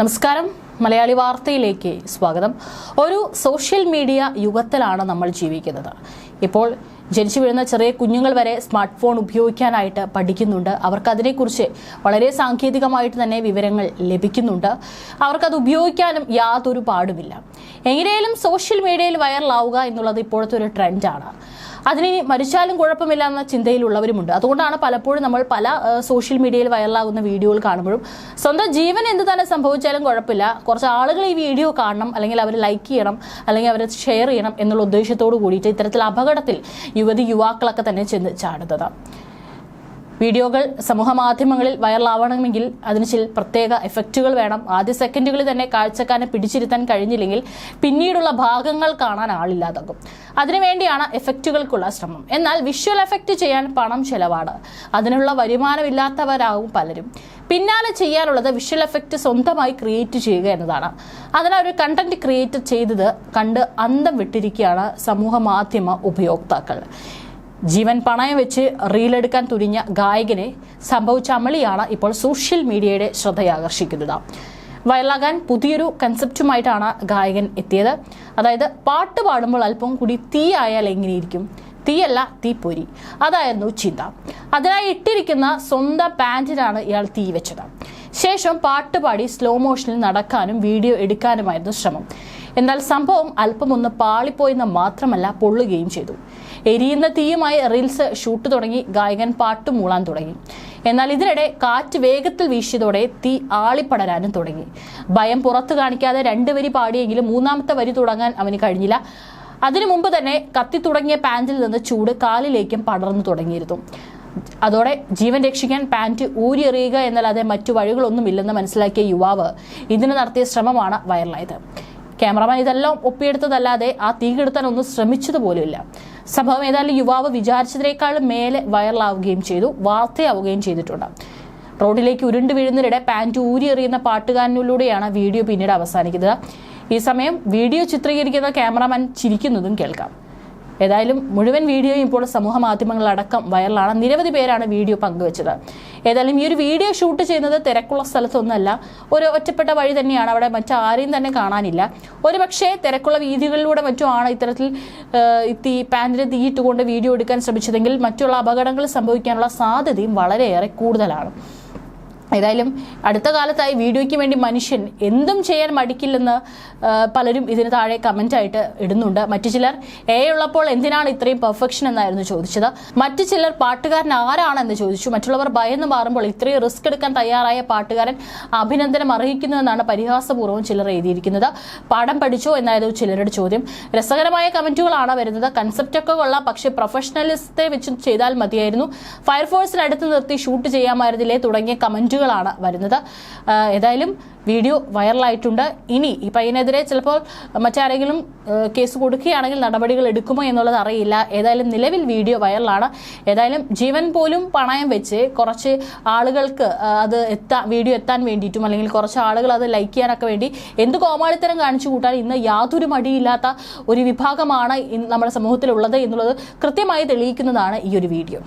നമസ്കാരം. മലയാളി വാർത്തയിലേക്ക് സ്വാഗതം. ഒരു സോഷ്യൽ മീഡിയ യുഗത്തിലാണ് നമ്മൾ ജീവിക്കുന്നത്. ഇപ്പോൾ ജനിച്ചു വീഴുന്ന ചെറിയ കുഞ്ഞുങ്ങൾ വരെ സ്മാർട്ട് ഫോൺ ഉപയോഗിക്കാനായിട്ട് പഠിക്കുന്നുണ്ട്. അവർക്ക് അതിനെക്കുറിച്ച് വളരെ സാങ്കേതികമായിട്ട് തന്നെ വിവരങ്ങൾ ലഭിക്കുന്നുണ്ട്. അവർക്കത് ഉപയോഗിക്കാനും യാതൊരു പാടുമില്ല. എങ്ങനെയാലും സോഷ്യൽ മീഡിയയിൽ വൈറലാവുക എന്നുള്ളത് ഇപ്പോഴത്തെ ഒരു ട്രെൻഡാണ്. അതിന് മരിച്ചാലും കുഴപ്പമില്ല എന്ന ചിന്തയിലുള്ളവരുമുണ്ട്. അതുകൊണ്ടാണ് പലപ്പോഴും നമ്മൾ പല സോഷ്യൽ മീഡിയയിൽ വൈറലാകുന്ന വീഡിയോകൾ കാണുമ്പോഴും സ്വന്തം ജീവൻ എന്ത് തന്നെ സംഭവിച്ചാലും കുഴപ്പമില്ല. കുറച്ച് ആളുകൾ ഈ വീഡിയോ കാണണം അല്ലെങ്കിൽ അവർ ലൈക്ക് ചെയ്യണം അല്ലെങ്കിൽ അവർ ഷെയർ ചെയ്യണം എന്നുള്ള ഉദ്ദേശത്തോട് കൂടിയിട്ട് ഇത്തരത്തിൽ അപകടത്തിൽ യുവതി യുവാക്കളൊക്കെ തന്നെ ചെന്ന് ചാടുന്നത് വീഡിയോകൾ സമൂഹമാധ്യമങ്ങളിൽ വൈറലാവണമെങ്കിൽ അതിന് ചില പ്രത്യേക എഫക്റ്റുകൾ വേണം. ആദ്യ സെക്കൻഡുകളിൽ തന്നെ കാഴ്ചക്കാരനെ പിടിച്ചിരുത്താൻ കഴിഞ്ഞില്ലെങ്കിൽ പിന്നീടുള്ള ഭാഗങ്ങൾ കാണാൻ ആളില്ലാതാകും. അതിനുവേണ്ടിയാണ് എഫക്റ്റുകൾക്കുള്ള ശ്രമം. എന്നാൽ വിഷ്വൽ എഫക്റ്റ് ചെയ്യാൻ പണം ചെലവാണ്. അതിനുള്ള വരുമാനമില്ലാത്തവരാകും പലരും. പിന്നാലെ ചെയ്യാനുള്ളത് വിഷ്വൽ എഫക്റ്റ് സ്വന്തമായി ക്രിയേറ്റ് ചെയ്യുക എന്നതാണ്. അതിനാൽ ഒരു കണ്ടന്റ് ക്രിയേറ്റ് ചെയ്തത് കണ്ട് അന്തം വിട്ടിരിക്കുകയാണ് സമൂഹ മാധ്യമ ഉപയോക്താക്കൾ. ജീവൻ പണയം വെച്ച് റീലെടുക്കാൻ തുനിഞ്ഞ ഗായകനെ സംഭവിച്ച അമളിയാണ് ഇപ്പോൾ സോഷ്യൽ മീഡിയയുടെ ശ്രദ്ധയാകർഷിക്കുന്നത്. വയലാകാൻ പുതിയൊരു കൺസെപ്റ്റുമായിട്ടാണ് ഗായകൻ എത്തിയത്. അതായത് പാട്ട് പാടുമ്പോൾ അല്പം കൂടി തീ ആയാൽ എങ്ങനെയിരിക്കും? തീയല്ല തീപ്പൊരി അതായിരുന്നു ചിന്ത. അതിനായി ഇട്ടിരിക്കുന്ന സ്വന്തം പാന്റിനാണ് ഇയാൾ തീ വെച്ചത്. ശേഷം പാട്ട് പാടി സ്ലോ മോഷനിൽ നടക്കാനും വീഡിയോ എടുക്കാനുമായിരുന്നു ശ്രമം. എന്നാൽ സംഭവം അല്പമൊന്ന് പാളിപ്പോയെന്ന് മാത്രമല്ല പൊള്ളുകയും ചെയ്തു. എരിയുന്ന തീയുമായി റീൽസ് ഷൂട്ട് തുടങ്ങി ഗായകൻ പാട്ട് മൂളാൻ തുടങ്ങി. എന്നാൽ ഇതിനിടെ കാറ്റ് വേഗത്തിൽ വീശിയതോടെ തീ ആളിപ്പടരാനും തുടങ്ങി. ഭയം പുറത്തു കാണിക്കാതെ രണ്ട് വരി പാടിയെങ്കിലും മൂന്നാമത്തെ വരി തുടങ്ങാൻ അവന് കഴിഞ്ഞില്ല. അതിനു മുമ്പ് തന്നെ കത്തി തുടങ്ങിയ പാന്റിൽ നിന്ന് ചൂട് കാലിലേക്കും പടർന്നു തുടങ്ങിയിരുന്നു. അതോടെ ജീവൻ രക്ഷിക്കാൻ പാന്റ് ഊരിയെറിയുക എന്നല്ലാതെ മറ്റു വഴികളൊന്നുമില്ലെന്ന് മനസ്സിലാക്കിയ യുവാവ് ഇതിന് നടത്തിയ ശ്രമമാണ് വൈറലായത്. ക്യാമറമാൻ ഇതെല്ലാം ഒപ്പിയെടുത്തതല്ലാതെ ആ തീ കെടുത്താൻ ഒന്നും ശ്രമിച്ചതുപോലുമില്ല. സംഭവം ഏതായാലും യുവാവ് വിചാരിച്ചതിനേക്കാളും മേലെ വൈറലാവുകയും ചെയ്തു വാർത്തയാവുകയും ചെയ്തിട്ടുണ്ട്. റോഡിലേക്ക് ഉരുണ്ട് വീഴുന്നതിനിടെ പാന്റ് ഊരിയെറിയുന്ന പാട്ടുകാരനിലൂടെയാണ് വീഡിയോ പിന്നീട് അവസാനിക്കുന്നത്. ഈ സമയം വീഡിയോ ചിത്രീകരിക്കുന്ന ക്യാമറമാൻ ചിരിക്കുന്നതും കേൾക്കാം. ഏതായാലും മുഴുവൻ വീഡിയോയും ഇപ്പോൾ സമൂഹ മാധ്യമങ്ങളടക്കം വൈറലാണ്. നിരവധി പേരാണ് വീഡിയോ പങ്കുവച്ചത്. ഏതായാലും ഈ ഒരു വീഡിയോ ഷൂട്ട് ചെയ്യുന്നത് തിരക്കുള്ള സ്ഥലത്തൊന്നുമല്ല. ഒരു ഒറ്റപ്പെട്ട വഴി തന്നെയാണ്. അവിടെ മറ്റാരെയും തന്നെ കാണാനില്ല. ഒരു പക്ഷേ തിരക്കുള്ള വീതികളിലൂടെ മറ്റും ആണ് ഇത്തരത്തിൽ തീ പാന്റിന് തീയിട്ടുകൊണ്ട് വീഡിയോ എടുക്കാൻ ശ്രമിച്ചതെങ്കിൽ മറ്റുള്ള അപകടങ്ങൾ സംഭവിക്കാനുള്ള സാധ്യതയും വളരെയേറെ കൂടുതലാണ്. ഏതായാലും അടുത്ത കാലത്തായി വീഡിയോയ്ക്ക് വേണ്ടി മനുഷ്യൻ എന്തും ചെയ്യാൻ മടിക്കില്ലെന്ന് പലരും ഇതിന് താഴെ കമന്റായിട്ട് ഇടുന്നുണ്ട്. മറ്റു ചിലർ എ ഉള്ളപ്പോൾ എന്തിനാണ് ഇത്രയും പെർഫെക്ഷൻ എന്നായിരുന്നു ചോദിച്ചത്? മറ്റു ചിലർ പാട്ടുകാരൻ ആരാണെന്ന് ചോദിച്ചു. മറ്റുള്ളവർ ഭയന്ന് മാറുമ്പോൾ ഇത്രയും റിസ്ക് എടുക്കാൻ തയ്യാറായ പാട്ടുകാരൻ അഭിനന്ദനം അർഹിക്കുന്നു എന്നാണ് പരിഹാസപൂർവം ചിലർ എഴുതിയിരിക്കുന്നത്. പാഠം പഠിച്ചോ? എന്നായിരുന്നു ചിലരുടെ ചോദ്യം. രസകരമായ കമന്റുകളാണ് വരുന്നത്. കൺസെപ്റ്റൊക്കെ കൊള്ളാം പക്ഷേ പ്രൊഫഷണലിസത്തെ വെച്ച് ചെയ്താൽ മതിയായിരുന്നു. ഫയർഫോഴ്സിനടുത്ത് നിർത്തി ഷൂട്ട് ചെയ്യാമായിരുന്നില്ലേ? തുടങ്ങിയ കമന്റുകളാണ് വരുന്നത്. ഏതായാലും വീഡിയോ വൈറലായിട്ടുണ്ട്. ഇനി ഈ പയ്യനെതിരെ ചിലപ്പോൾ മറ്റാരെങ്കിലും കേസ് കൊടുക്കുകയാണെങ്കിൽ നടപടികൾ എടുക്കുമോ എന്നുള്ളത് അറിയില്ല. ഏതായാലും നിലവിൽ വീഡിയോ വൈറലാണ്. ഏതായാലും ജീവൻ പോലും പണയം വെച്ച് കുറച്ച് ആളുകൾക്ക് അത് എത്താൻ വീഡിയോ എത്താൻ വേണ്ടിയിട്ടും അല്ലെങ്കിൽ കുറച്ച് ആളുകൾ അത് ലൈക്ക് ചെയ്യാനൊക്കെ വേണ്ടി എന്ത് കോമാളിത്തരം കാണിച്ചു കൂട്ടാൻ ഇന്ന് യാതൊരു മടിയില്ലാത്ത ഒരു വിഭാഗമാണ് നമ്മുടെ സമൂഹത്തിലുള്ളത് എന്നുള്ളത് കൃത്യമായി തെളിയിക്കുന്നതാണ് ഈ ഒരു വീഡിയോ.